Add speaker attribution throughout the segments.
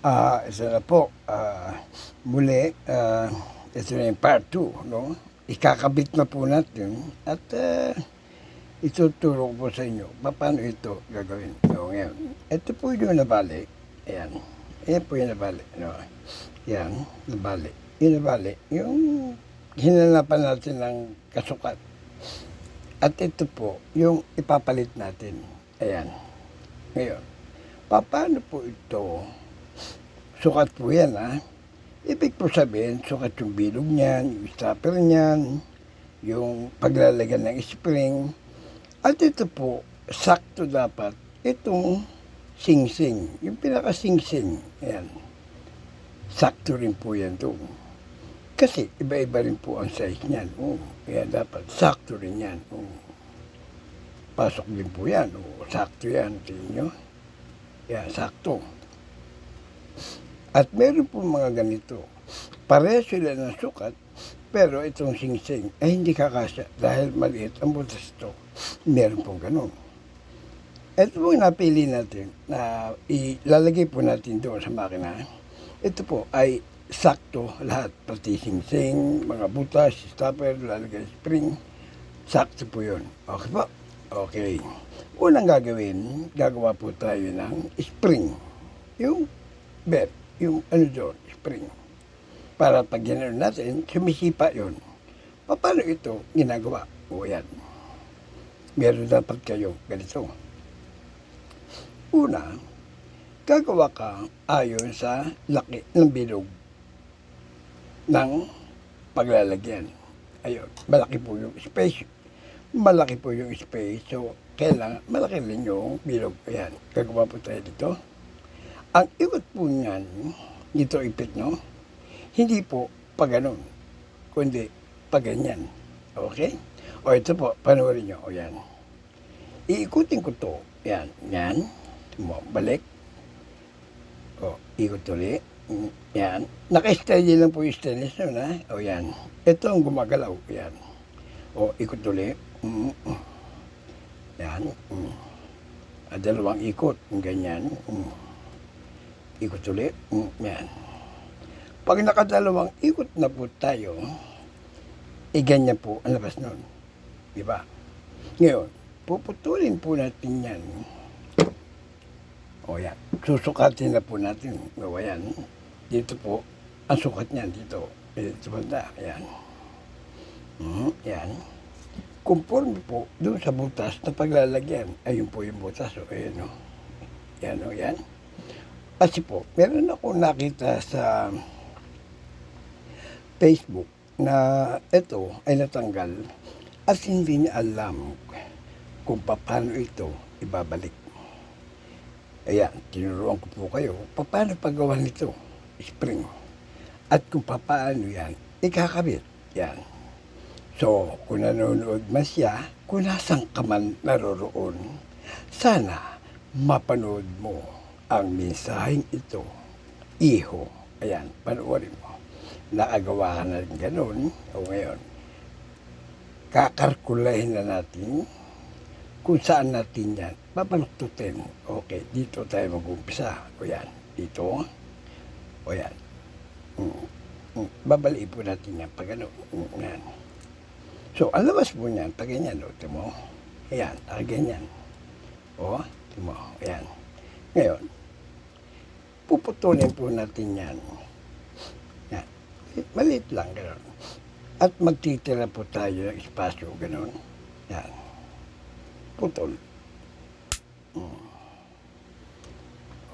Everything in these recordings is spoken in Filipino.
Speaker 1: Ah, isa na po. Ah, muli, ah, ito na yung part 2, no? Ikakabit na po natin at ah, ituturo po sa inyo paano ito gagawin. So, ngayon, ito po yung nabali. Ayan. Ayan po yung nabali. No? Ayan, nabali. Yung nabali, yung hinanapan natin ng kasukat. At ito po, yung ipapalit natin. Ayan. Ngayon, paano po ito sukat po yan ha. Ibig po sabihin, sukat yung bilog niyan, yung stopper niyan, yung paglalagyan ng spring. At ito po, sakto dapat itong sing-sing, yung pinaka-sing-sing. Ayan. Sakto rin po yan to. Kasi iba-iba rin po ang size niyan. Oh, kaya dapat sakto rin yan. Oh. Pasok din po yan. Oh, sakto yan. Tingin nyo. Yan, sakto. At meron po mga ganito. Pareho sila ng sukat, pero itong sing-sing ay hindi kakasya dahil maliit ang butas ito. Meron po ganun. Ito po yung napili natin na ilalagay po natin doon sa makina. Ito po ay sakto lahat. Pati sing-sing, mga butas, stopper, lalagay spring. Sakto po yun. Okay po? Okay. Unang gagawin, gagawa po tayo ng spring. Yung bet, yung ano doon, spring. Para pag ginawa natin, sumisipa yun. Paano ito ginagawa? O yan. Meron dapat kayo ganito. Una, gagawa ka ayon sa laki ng bilog ng paglalagyan. Ayun, malaki po yung space. Malaki po yung space. So, kailangan malaki rin yung bilog. Ayan, gagawa po tayo dito. Ang ikot po niyan, dito ipit, no? Hindi po pa ganun, kundi pa ganyan. Okay? O ito po, panoorin nyo. O yan. Iikutin ko to. Yan, yan. Balik. O, ikot ulit. Yan. Naka-steady lang po yung stainless nun, ha? O yan. Ito ang gumagalaw. Yan. O, ikot ulit. Mm. Yan. Mm. Dalawang ikot. Ganyan. Mm. Ikot ulit. Mm. Yan. Pag nakadalawang ikot na po tayo, eh ganyan po ang labas nun. Di ba? Ngayon, puputulin po natin yan. O yan. Susukatin na po natin. O yan. Dito po, ang sukat niyan dito. Eh, Dito banda. Yan. Mhm, yan. Conforme po doon sa butas na paglalagyan. Ayun po yung butas. O, ayan o. Yan o, yan. Kasi po, meron ako nakita sa Facebook na ito ay natanggal at hindi niya alam kung paano ito ibabalik. Ayan, tinuruan ko po kayo, paano paggawa nito, spring. At kung paano yan, ikakabit. Yan. So, kung nanonood man siya, kung nasang ka man naroroon, sana mapanood mo ang mensaheng ito. Iho. Ayan, panoorin mo. Nakagawa ka na rin ganun. O ngayon, kakarkulahin na natin kung saan natin yan babaluktutin. Okay, dito tayo mag-umpisa. O yan, dito. O yan. Mm. Mm. Babaliin po natin yan pag ano. Mm. Yan. So, ang labas po niyan, pag ganyan, o, timo. Ayan, pag ganyan. O, timo. Ayan. Ngayon, puputulin po natin yan. Yan. Maliit lang, gano'n. At magtitira po tayo ng espasyo, gano'n. Yan. Putol. Mm.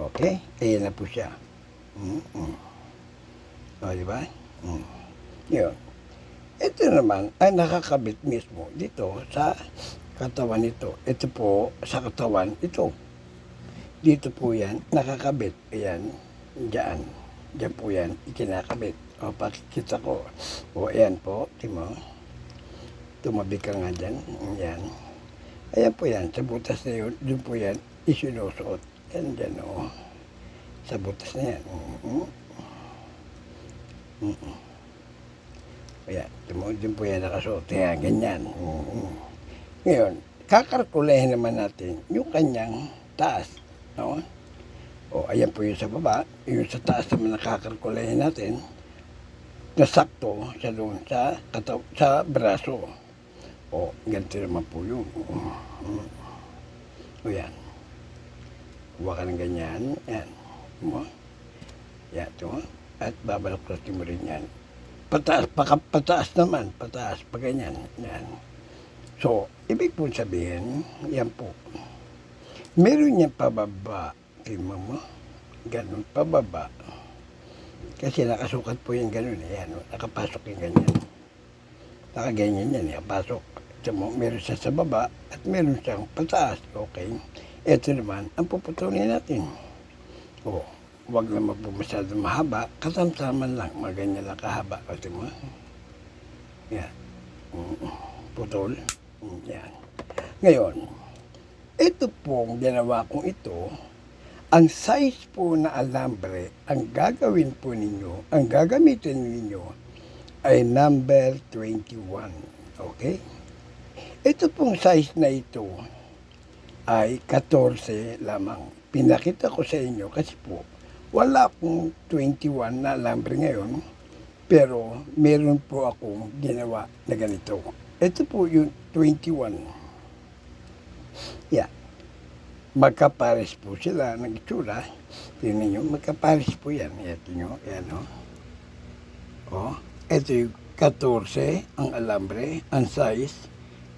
Speaker 1: Okay? Ayan na po siya. Mm -mm. O, di ba? Mm. Yun. Ito naman ay nakakabit mismo dito sa katawan nito. Ito po sa katawan ito. Dito po yan, nakakabit. Ayan, dyan. Dyan po yan, ikinakabit. O, pakikita ko. O, ayan po, timo. Tumabi ka nga dyan. Ayan. Ayan po yan, sa butas na yun, doon po yan, isinusuot. Yan dyan, o. Sa butas na yan. Mm-hmm. Mm-hmm. Ayan, timo, doon po yan nakasuot. Ayan, ganyan. Mm-hmm. Ngayon, kakarkulehin naman natin yung kanyang taas. No? O, ayan po yung sa baba. Yung sa taas naman nakakalkulayan natin na sakto sa doon sa, kataw, sa braso. O, ganito naman po yun. O, yan. Kuha ka ng ganyan. Yan. Mo. Yan, ito. At babalaklatin mo rin yan. Pataas, paka, pataas naman. Pataas, pa ganyan. Yan. So, ibig po sabihin, yan po. Meron niya pababa. Tingnan mo. Ganun, pababa. Kasi nakasukat po yung ganun. eh. Yan, oh. nakapasok yung ganyan. Nakaganyan yan, nakapasok. Mo, meron siya sa baba at meron siyang pataas. Okay. Ito naman, ang puputulin natin. O, wag naman po masyadong mahaba. Katamtaman lang, mga ganyan lang kahaba. Ito mo. Yan. Mm, Putol. Mm, Yan. Ngayon, ito pong ginawa kong ito, ang size po na alambre, ang gagawin po ninyo, ang gagamitin ninyo ay number 21. Okay? Ito pong size na ito ay 14 lamang. Pinakita ko sa inyo kasi po, wala akong 21 na alambre ngayon, pero meron po akong ginawa na ganito. Ito po yung 21. Yeah. Magkapares po sila ng itsura. Tingnan nyo, magkapares po yan. Ito nyo, yan o. Oh, ito yung 14, ang alambre, ang size.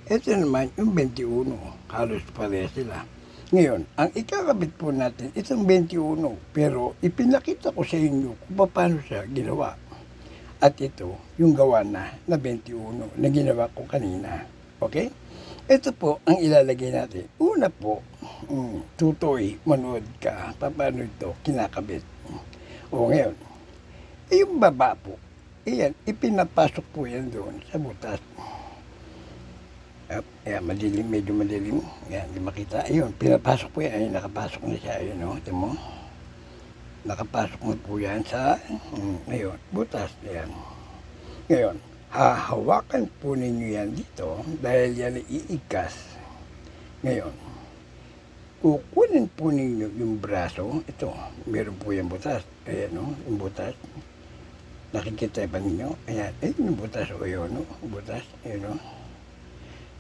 Speaker 1: Ito naman yung 21. Halos pareha sila. Ngayon, ang ikakabit po natin, itong 21. Pero ipinakita ko sa inyo kung paano siya ginawa. At ito, yung gawa na, na 21, na ginawa ko kanina. Okay? Ito po ang ilalagay natin. Una po, mm, tutoy, manood ka, paano ito kinakabit. O ngayon, yung baba po, iyan, ipinapasok po yan doon sa butas. Up, yan, madilim, medyo madilim. Yan, di makita. Ayun, pinapasok po yan. Ayun, nakapasok na siya. Ayun, no? Ito mo. Nakapasok na po yan sa, mm, ngayon, butas. Yan. Ngayon, hahawakan po ninyo yan dito dahil yan ay iikas. Ngayon, kukunin po ninyo yung braso. Ito, meron po yung butas. Ayan, no? Yung butas. Nakikita ba ninyo? Ayan, eh, yung butas o yun, no? Butas, ayun, no?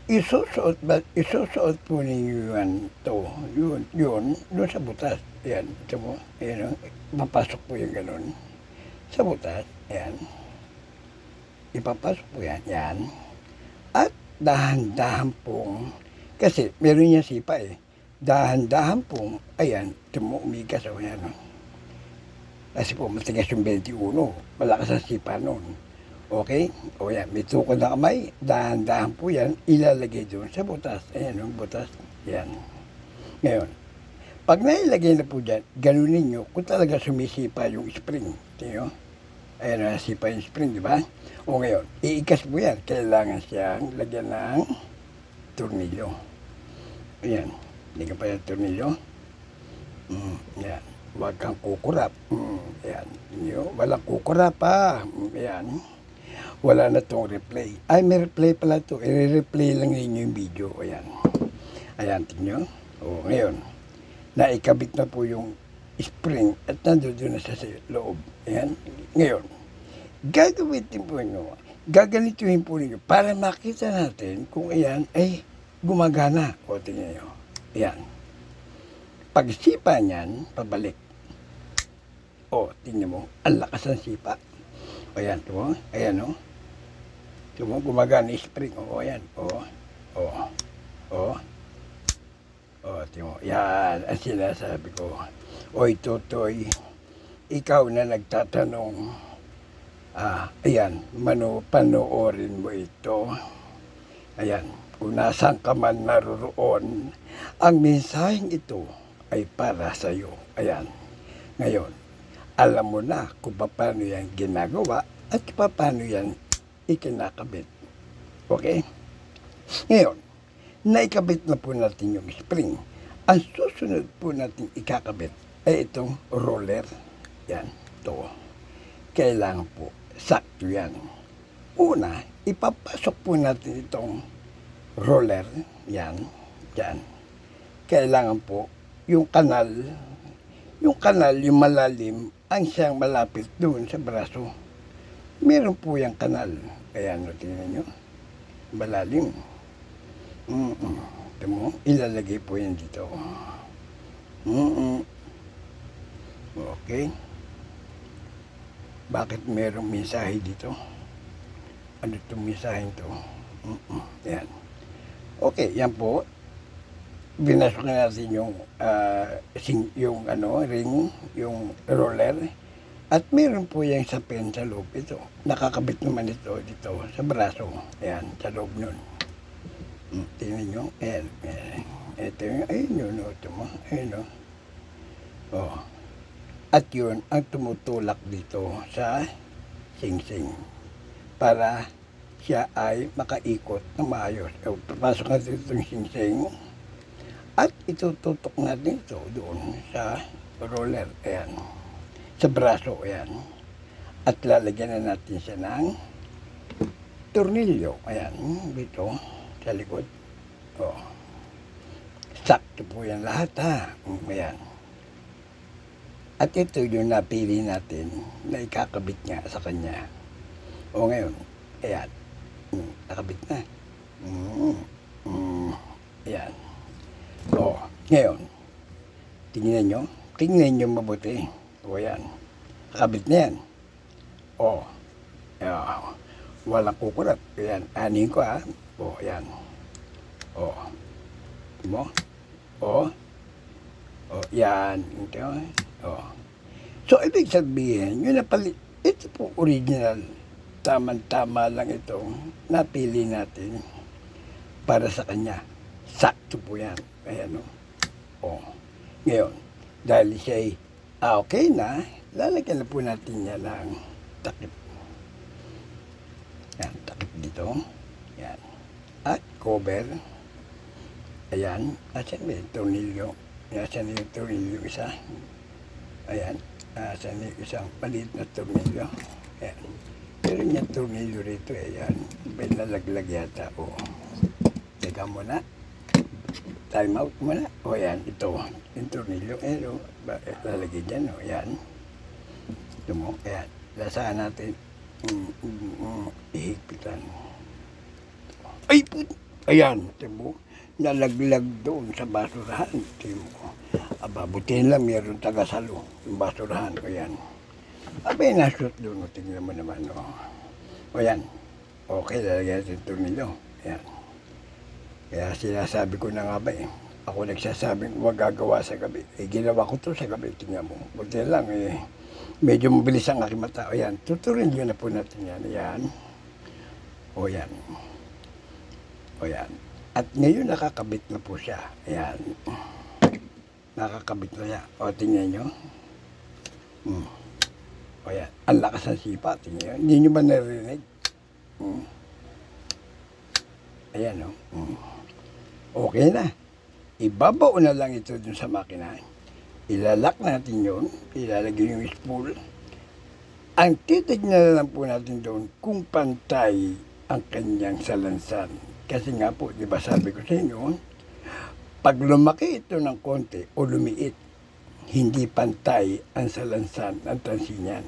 Speaker 1: Isusuot ba, isusuot po ninyo yan to, yun, yun, doon sa butas. Ayan, ito mo, ayan, no? Papasok po yung ganun. Sa butas, ayan ipapasok po yan, yan. At dahan-dahan pong, kasi meron niya sipa eh, dahan-dahan pong, ayan, tumumigas o yan. Kasi po, matigas yung 21, malakas ang sipa noon. Okay? O yan, may tukod na kamay, dahan-dahan po yan, ilalagay doon sa butas. Ayan, yung butas, yan. Ngayon, pag nailagay na po dyan, ganunin nyo kung talaga sumisipa yung spring. Tingnan? Ayan na, sipa yung spring, di ba? O ngayon, iikas mo yan. Kailangan siyang lagyan ng tornilyo. Ayan. Ka pa yung tornilyo. Mm, yan. Huwag kang kukurap. Mm, yan. Nyo, walang kukurap pa. Mm, yan. Wala na tong replay. Ay, may replay pala to. I-replay lang ninyo yung video. Ayan. Ayan, tingnan. O, ngayon. Naikabit na po yung spring at nandoon na sa loob. Ayan. Ngayon, gagawin din po nyo, gaganituhin po ninyo para makita natin kung ayan ay gumagana. O tingnan nyo. Ayan. Pagsipa niyan, pabalik. O, tingnan mo, ang lakas ng sipa. O yan, ito Ayan, o. Ito mo, gumagana yung spring. O, ayan. O, o, o. O, tingnan mo. Yan, ang sinasabi ko. Oy, Totoy, ikaw na nagtatanong, ah, ayan, mano, panoorin mo ito. Ayan, kung nasaan ka man naroroon, ang mensaheng ito ay para sa iyo. Ayan, ngayon, alam mo na kung paano yan ginagawa at paano yan ikinakabit. Okay? Ngayon, naikabit na po natin yung spring. Ang susunod po natin ikakabit ay itong roller. Yan, to. Kailangan po, sakto yan. Una, ipapasok po natin itong roller. Yan, yan. Kailangan po, yung kanal, Yung kanal, yung malalim, ang siyang malapit doon sa braso. Meron po yung kanal. Ayan, no, tingnan nyo. Malalim. Mm-mm. Ito mo, ilalagay po yan dito. Mm-mm. Okay. Bakit merong mensahe dito? Ano itong mensahe to? Mm-mm. Yan. Okay, yan po. Binasok na natin yung, sing, yung ano, ring, yung roller. At meron po yung sa pen sa loob ito. Nakakabit naman ito dito sa braso. Ayan, sa loob nun. Mm, tingnan nyo. Ayan, ayan. Ito yung, ayun yun, oh, ito mo. Ayun, oh. Oh. At yun ang tumutulak dito sa sing-sing para siya ay makaikot na maayos. So, papasok natin itong sing-sing at itututok natin ito doon sa roller. Ayan. Sa braso. Ayan. At lalagyan na natin siya ng tornilyo. Ayan. Dito sa likod. Oh. Sakto po yan lahat ha. Ayan. At ito yung napili natin na ikakabit niya sa kanya. O ngayon, ayan, mm, nakabit na. Mm, mm, ayan. O, ngayon, tingnan nyo, tingnan nyo mabuti. O ayan, nakabit na yan. O, ayan, walang kukulat. Ayan, anin ko ha. O, ayan. O, mo? O, o, yan. Ito, Oh. So, ibig sabihin, yun na pali, ito po original. Tama-tama lang ito. Napili natin para sa kanya. Sakto po yan. Ayan o. Oh. Ngayon, dahil siya ay ah, okay na, lalagyan na po natin niya ng takip. Yan, takip dito. Yan. At cover. Ayan. Asan ba yung tornilyo? Asan yung tornilyo isa? Ayan, nasa ni isang maliit na tornilyo. Ayan. Pero yung tornilyo rito, eh, ayan, may nalaglag yata. O, teka muna. Time out muna. O, ayan, ito. Yung tornilyo, eh, o, ba- eh, lalagay dyan, o, ayan. Ito mo, ayan. Lasaan natin. Mm, mm, mm, ihigpitan. Ay! Ayan, ito mo. Nalaglag doon sa basurahan. Ito mo. Aba, butin lang meron taga-salo. Yung basurahan ko yan. Abay, nasot doon. O, tingnan mo naman. O, o yan. Okay, lalagyan natin ito nilo. Yan. Kaya sinasabi ko na nga ba eh. Ako nagsasabing huwag gagawa sa gabi. Eh, ginawa ko to sa gabi. Tingnan mo. Buti lang eh. Medyo mabilis ang aking mata. O yan. Tuturin nyo na po natin yan. Yan. O yan. O yan. At ngayon nakakabit na po siya. Ayan. Nakakabit na siya. O, tingnan nyo. Hmm. O yan. Ang lakas ng sipa. Tingnan nyo. Hindi nyo ba narinig? Hmm. Ayan o. Hmm. Okay na. Ibabao na lang ito dun sa makina. Ilalak natin yun. Ilalagay yung spool. Ang titignan na lang po natin doon kung pantay ang kanyang salansan. Kasi nga po, di ba sabi ko sa inyo, pag lumaki ito ng konti o lumiit, hindi pantay ang salansan ng tansinyan.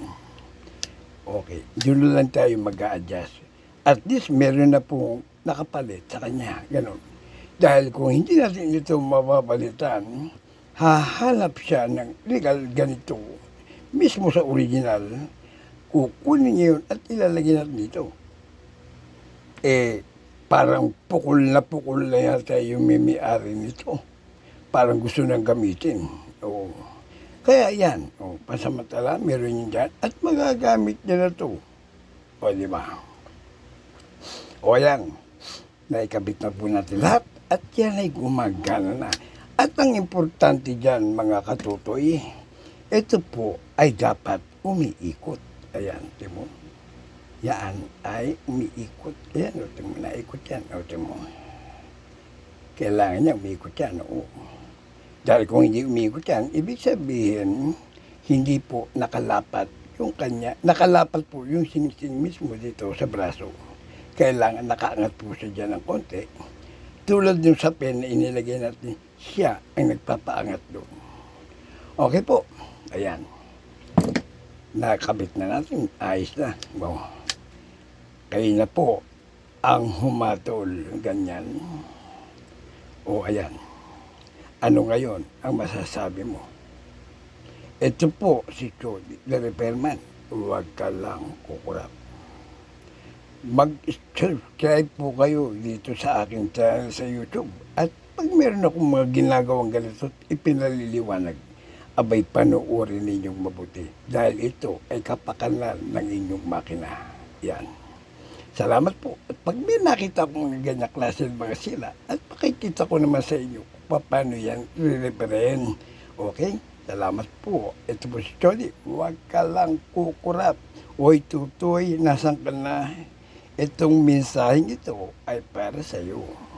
Speaker 1: Okay, doon lang tayo mag adjust At least meron na po nakapalit sa kanya, ganun. Dahil kung hindi natin ito mababalitan, hahanap siya ng legal ganito, mismo sa original, kukunin niya yun at ilalagay natin dito. Eh, parang pukol na pukol na yata yung mimi-ari nito. Parang gusto nang gamitin. Oo. Kaya yan, oh, pasamantala, meron yun dyan at magagamit niya na to. O, di ba? O yan, naikabit na po natin lahat at yan ay gumagana na. At ang importante dyan, mga katutoy, ito po ay dapat umiikot. Ayan, di mo? Yan ay umiikot. Ayan, o, tingnan mo, naikot yan. Tingnan mo. Kailangan niya umiikot yan, oo. Dahil kung hindi umiikot yan, ibig sabihin, hindi po nakalapat yung kanya, nakalapat po yung sinising mismo dito sa braso. Kailangan nakaangat po siya dyan ng konti. Tulad yung sa pen na inilagay natin, siya ang nagpapaangat doon. Okay po. Ayan. Nakabit na natin. Ayos na. Wow. Kayo na po ang humatol. Ganyan. O ayan. Ano ngayon ang masasabi mo? Ito po si Cody, the repairman. Huwag ka lang kukurap. Mag-subscribe po kayo dito sa aking channel sa YouTube. At pag meron akong mga ginagawang ganito, ipinaliliwanag, abay panoorin ninyong mabuti. Dahil ito ay kapakanan ng inyong makina. Yan. Salamat po. At pag may nakita kong ganyan klase ng mga sila, at pakikita ko naman sa inyo kung paano yan re-repairin. Okay? Salamat po. Ito po si Chody. Huwag ka lang kukurap. Hoy, tutoy, nasan ka na? Itong mensaheng ito ay para sa iyo.